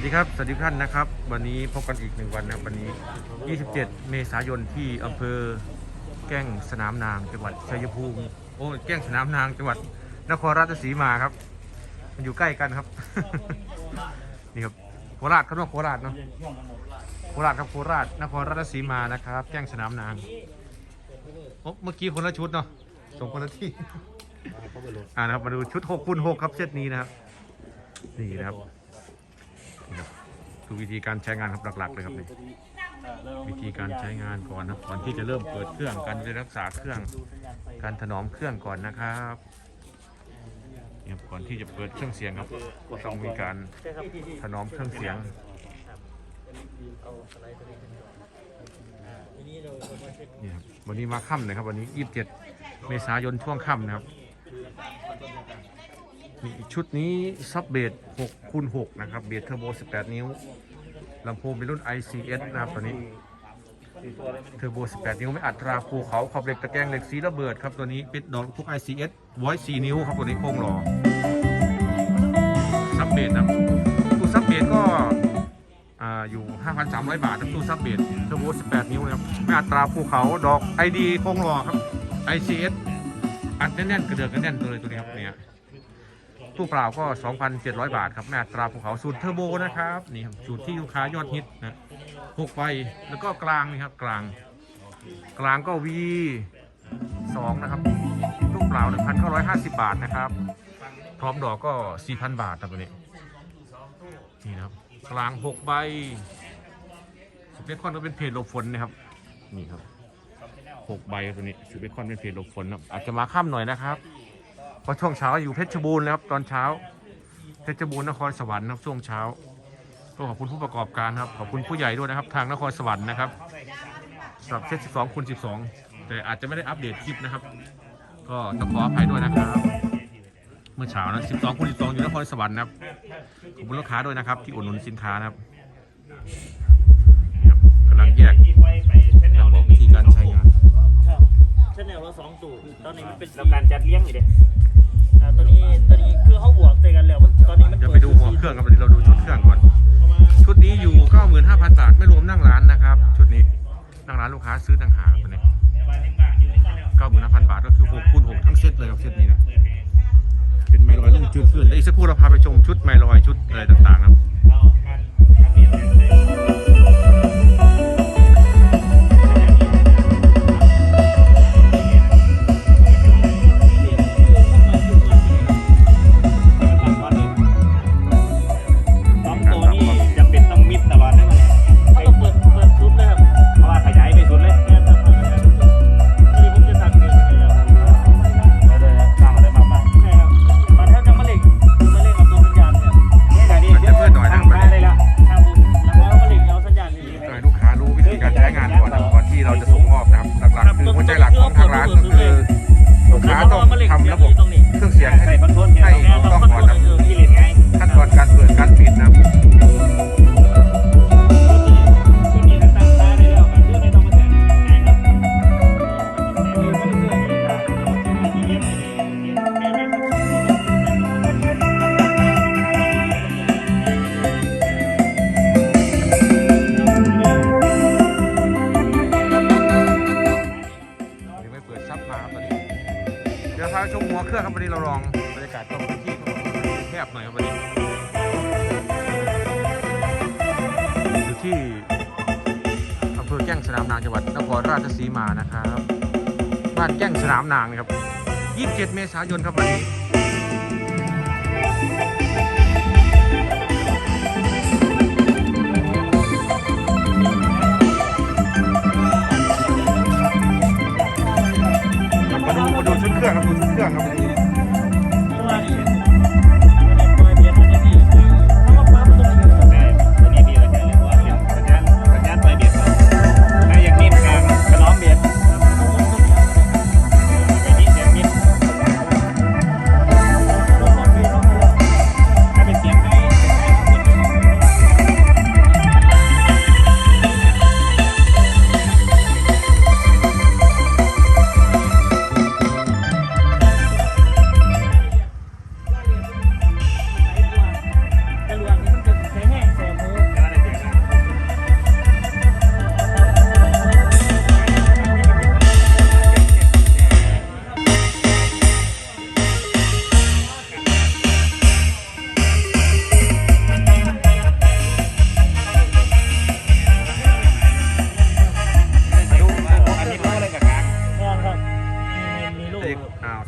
วัสดีครับ สวัสดีท่านนะครับ วันนี้พบกันอีกหนึ่งวันนะครับวันนี้ 27 เมษายนที่อำเภอแก้งสนามนางจังหวัดชัยภูมิ โอ้ยแก้งสนามนางจังหวัดนครราชสีมาครับ มันอยู่ใกล้กันครับ นี่ครับโคราชเขาต้องโคราชเนาะ โคราชครับโคราชนครราชสีมานะครับ แก้งสนามนางโอ้เมื่อกี้คนละชุดเนาะส่งคนละที่ อ่านะครับมาดูชุด6คูณ6ครับเซตนี้นะครับ นี่นะครับ นี่ครับคือวิธีการใช้งานครับหลักๆเลยครับนี่วิธีการใช้งานก่อนนะครับก่อนที่จะเริ่มเปิดเครื่องการรักษาเครื่อง การถนอมเครื่องก่อนนะครับนี่ครับก่อนที่จะเปิดเครื่องเสียงครับก็ต้องมีการถนอมเครื่องเสียงนี่ครับวันนี้มาค่ำนะครับวันนี้ 27 เมษายนช่วงค่ำนะครับ มีอีกชุดนี้ซับเบส6คูณ6นะครับ เบสเทอร์โบ 18 นิ้วลำโพงเป็นรุ่น ICS นะครับตอนนี้ เทอร์โบ 18 นิ้วไม่อัดตราภูเขาขอบเหล็กตะแกรงเหล็กสีระเบิดครับตัวนี้เป็นดอกพวก ICS ไว้4นิ้วครับตัวนี้โค้งหล่อซับเบสนะครับตู้ซับเบสก็อ่าอยู่ 5,300 บาทตู้ซับเบสเทอร์โบ 18 นิ้วนะครับไม่อัดตราภูเขาดอก ID โค้งหล่อครับ ICS อัดแน่นๆกระเดือกกระแน่นตัวเลยตัวนี้ครับเนี่ย ตู้เปล่าก็ 2,700 บาทครับแม่ตราภูเขาสูตรเทอร์โบนะครับนี่ครับสูตรที่ลูกค้ายอดฮิตนะหกไฟแล้วก็กลางนี่ครับกลาง กลางก็ V 2นะครับตู้เปล่า 1,950 บาทนะครับ พร้อมดอกก็ 4,000 บาทครับตัวนี้นี่นะครับกลาง6ใบสุดเปคอนก็เป็นเพจหลบฝนนะครับนี่ครับ6ใบตัวนี้สุดเปคอนเป็นเพจหลบฝนครับอาจจะมาค่ำหน่อยนะครับ เพราะช่วงเช้าอยู่เพชรบูรณ์นะครับตอนเช้า เพชรบูรณ์นครสวรรค์นะครับช่วงเช้าก็ขอบคุณผู้ประกอบการครับขอบคุณผู้ใหญ่ด้วยนะครับ ทางนครสวรรค์นะครับสำหรับเซต12คูณ12 แต่อาจจะไม่ได้อัปเดตคลิปนะครับ ก็ต้องขออภัยด้วยนะครับ เมื่อเช้านะ12คูณ12อยู่นครสวรรค์นะครับขอบคุณลูกค้าด้วยนะครับ ที่อุดหนุนสินค้านะครับครับกำลังแยกกำลังบอกวิธีการใช้งานครับชแนลละสองตู้ตอนนี้มันเป็นแล้วการจัดเลี้ยงอยู่เด็ ตอนนี้มันเดี๋ยวไปดูหัวเครื่องกันวันนี้เราดูชุดเครื่องก่อน ชุดนี้อยู่ 95,000 บาท ไม่รวมนั่งร้านนะครับ ชุดนี้ นั่งร้านลูกค้าซื้อต่างหากตัวนี้95,000 บาทก็คือ6คูณ6ทั้งเซตเลยครับเซตนี้นะ เป็นไมลอยลุ่งจืดขึ้นแล้วอีกสักครู่เราพาไปชมชุดไมลอยชุดอะไรต่างๆครับ เภอแก้งสนามนางจังหวัดนครราชสีมานะครับ บ้านแก้งสนามนางนะครับ 27 เมษายนครับวันนี้มาดูมาดูชุดเครื่องครับดูชุดเครื่องครับ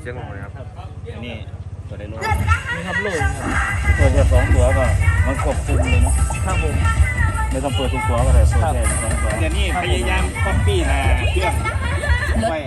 เสียงของเลยครับอันี่ตัวได้โลนี่ครับโลกเปิดแค่สองตัวก็มันควบคุมเลยเนาะครับผม ไม่ต้องเปิดทุกตัวก็ได้โซ่แค่สองตัวเดี๋ยวนี้พยายามคัปปี้นะเครื่องไม่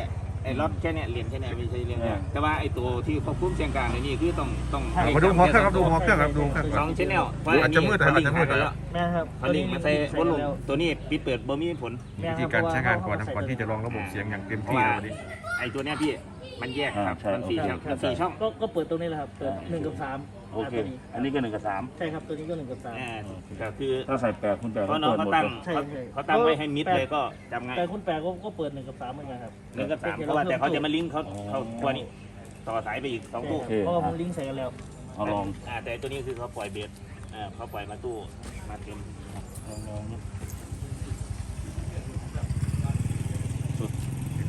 ไอ้รถแค่เนี้ยเหรียญแค่เนี้ยไม่ใช่เรื่องยายแต่ว่าไอ้ตัวที่ควบคุมเสียงกลางไอ้นี่คือต้องต้องมาดูหัวเครื่องครับดูหัวเครื่องครับดูเครื่องสรัอบ งชแนลอาจจะมืดแต่อาจจะมืดแล้วแม่ครับพอลิงก์มาใส่วอลล่ตัวนี้ปิดเปิดเบอร์มีผล วิธีการใช้งานก่อนทำก่อนที่จะลองระบบเสียงอย่างเต็มที่เลยวันนี้ไอ้ตัวเนี้ยพี่ มันแยกครับมันสี่ช่องมันสี่ช่องก็ก็เปิดตรงนี้แหละครับ เปิดหนึ่งกับสามโอเค ตัวนี้อันนี้ก็หนึ่งกับสาม ใช่ครับ ตัวนี้ก็หนึ่งกับสาม อ่าก็คือถ้าใส่แปดคุณแปดเพก็ราะน้องเปิดเขาหมดตั้งเลยใช่เขาใช่ เขาตั้งไว้ให้มิดเลยก็จำง่ายแต่คุณแปลก็ก็เปิดหนึ่งกับสามเหมือนกันครับหนึ่งกับสามเพราะว่าแต่เขาจะมาลิงก์เขาเขาตัวนี้ต่อสายไปอีกสองตู้ เพราะว่ามันลิงก์ใส่กันแล้ว เอาลองอ่าแต่ตัวนี้คือเขาปล่อยเบสอ่าเขาปล่อยมาตู้มาเต็มลองลองสุด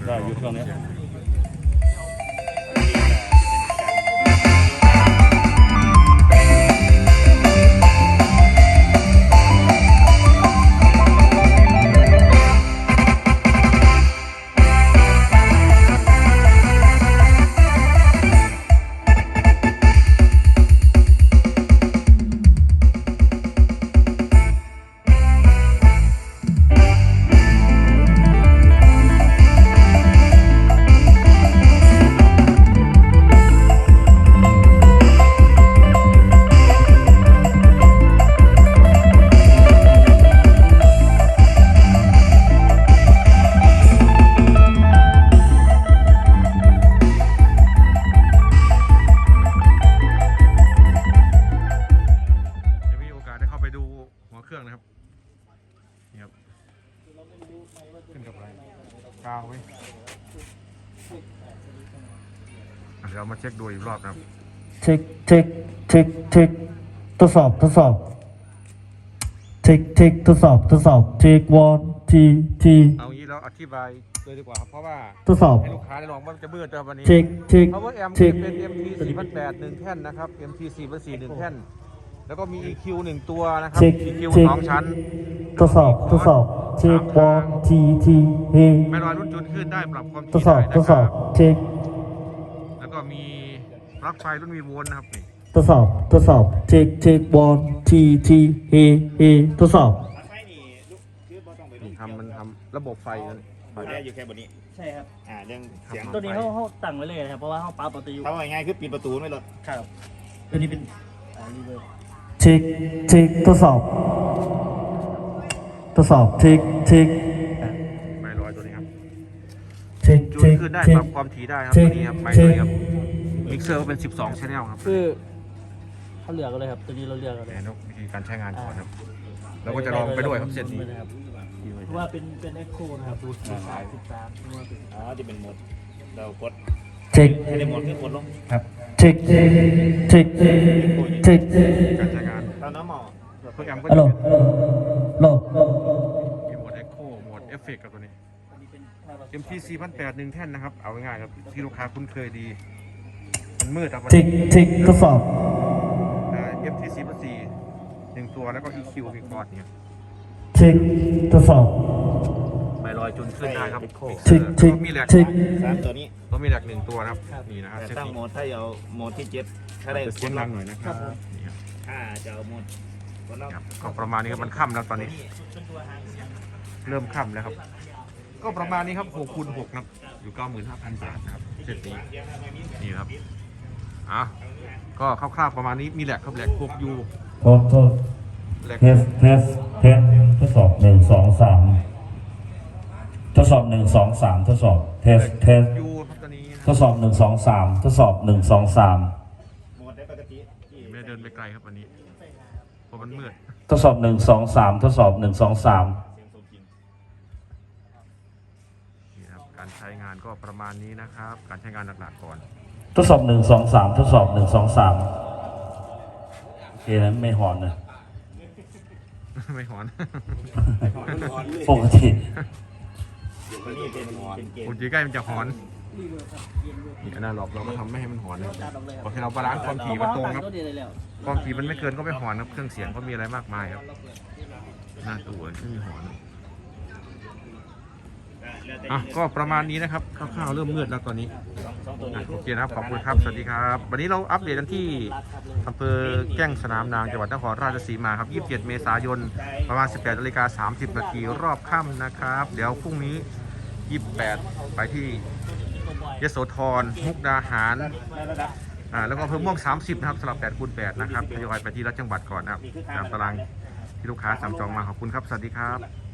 ได้อยู่ช่วงนี้จ ช็คดูอีกรอบนะครับเช็คเช็คเช็คเช็คทดสอบทดสอบเช็คเช็คทดสอบทดสอบเช็ควอนทีทีเอางี้เราอธิบายเลยดีกว่าครับเพราะว่าทดสอบให้ลูกค้าได้ลองว่ามันจะมืดนะครับวันนี้เช็คเช็ค Power Amp เช็ค เป็น MT 4008หนึ่งแท่นนะครับ MT 4004หนึ่งแท่น แล้วก็มี EQ หนึ่งตัวนะครับ เช็ค EQ เช็คสองชั้นทดสอบทดสอบเช็ควอนทีทีเฮไม่ลอยรุ่นจุนขึ้นได้ปรับความทถี่ดสอบได้ทนะดคสรัอบบ เช็คแล้วก็มีป ลั๊กไฟรุ่นมีโวลต์นะครับนี่ทดสอบทดสอบเช็คเช็ควอนทีทีเฮเฮทดสอบไฟนี่ลูกคือบ่ต้องไปลูกทำมันทำระบบไฟนั่นเขาแค่อยู่แค่บนนี้ใช่ครับ อ่าเรื่องเสียงตัวนี้เขาเขาตั้งไว้เลยนะครับ เพราะว่าเขาปาประตูเขาว่าง่ายๆคือปิดประตูไม่ลดครับ ตัวนี้เป็นอ่ารีเวิร์สเช็คเช็คทดสอบทดสอบเช็คเช็คไม่ลอยตัวนี้ครับเช็คจูนเช็คขึ้นได้เช็ปครับความถี่ได้ครับเช็ตัควนี้ครับไม่เช็ตัวคนี้ครับ มิกเซอร์ก็เป็น 12ชแนลครับคือเขาเลือกกันเลยครับ ตัวนี้เราเลือกกันเลยเนี่ยวิธีการใช้งานก่อนครับ เราก็จะลองไปด้วยครับเซตนี้ครับเพราะว่าเป็นเป็นเอ็กโคนะครับดูสายสิบสามว่าเป็น อ๋อจะเป็นโหมด เรากดเช็คให้ได้โหมดคือกดลงเช็คเช็คเช็คเช็คการใช้งานตอนน้ำหมอเพื่อแอมก็ฮัลจะโหลเป็นโหลมีโหมด Echo โหมด Effect กับตัวนี้อันนี้เป็นภาพ MT 4008หนึ่งแท่นนะครับ เอาง่ายๆครับที่ลูกค้าคุ้นเคยดี มันมืดครับวันเช็คนี้เช็คทดสอบแต่ MT 4004หนึ่งตัวแล้วก็ EQ มีคอร์ดเนี่ยเช็คทดสอบไม่ลอยจนขึ้นได้ครับเช็คเช็คมีแหลกเช็คสามตัวนี้ก็มีแหลกหนึ่งตัวนะครับนี่นะครับแต่เซตตั้งนี้โหมดถ้าเอาโหมดที่เจ็ดถ้าได้จะกเสียดงล็ดัอกงหน่อยนะครับนี่ครับถ้าจะเอาโหมดกดล็อกครับก็ประมาณนี้ครับมันค่ำแล้วตอนนี้ เริ่มค่ำแล้วครับ ก็ประมาณนี้ครับ6คูณ6นะครับอยู่95,000บาทนะครับเซตนี้นี่ครับ อะก็คร่าวๆประมาณนี้มีแหลกครับแหลก 6U โทษโทษแหลกเทสเทสเทสทดสอบหนึ่งสองสามทดสอบหนึ่งสองสามทดสอบเทสเทสยูครับตอนนี้นะทดสอบหนึ่งสองสามทดสอบหนึ่งสองสามโหมดได้ปกติที่ไม่ได้เดินไปไกลครับวันนี้เพราะมันมืดทดสอบหนึ่งสองสามทดสอบหนึ่งสองสามเสียงสมจริงนี่นะครับการใช้งานก็ประมาณนี้นะครับ การใช้งานหลักๆก่อน ทดสอบหนึ่งสองสามทดสอบหนึ่งสองสามโอเคนะไม่หอนนะไม่หอนปกติตัวนี้เป็นเป็นเกมปกติใกล้มันจะหอนนี่อนาล็อกเราก็ทำไม่ให้มันหอนนะตัดออกเลยคพรัอบให้เราบาลานซ์ความถี่มันตรงครับก็ดีเลยแล้วความถี่มันไม่เกินก็ไม่หอนครับ เครื่องเสียงก็มีอะไรมากมายครับ หน้าตัวไม่มีหอน อะก็ประมาณนี้นะครับคร่าวๆเริ่มมืดแล้วตอนนี้สองตัวอะนี้โอเคนะครับขอบคุณครับ สวัสดีครับ วันนี้เราอัปเดตกันที่อำเภอแก้งสนามนางจังหวัดนครราชสีมาครับ 27 เมษายน ประมาณ 18นาฬิกา30นาทีรอบค่ำนะครับ เดี๋ยวพรุ่งนี้ 28 ไปที่ยโสธรมุกดาหารอ่าแล้วก็อำเพิ่มม่วง 30 นะครับสำหรับ8คูณ8นะครับทยอยไปที่รัฐจังหวัดก่อนนะครับตามตารางที่ลูกค้าสั่งจองมาขอบคุณครับ สวัสดีครับ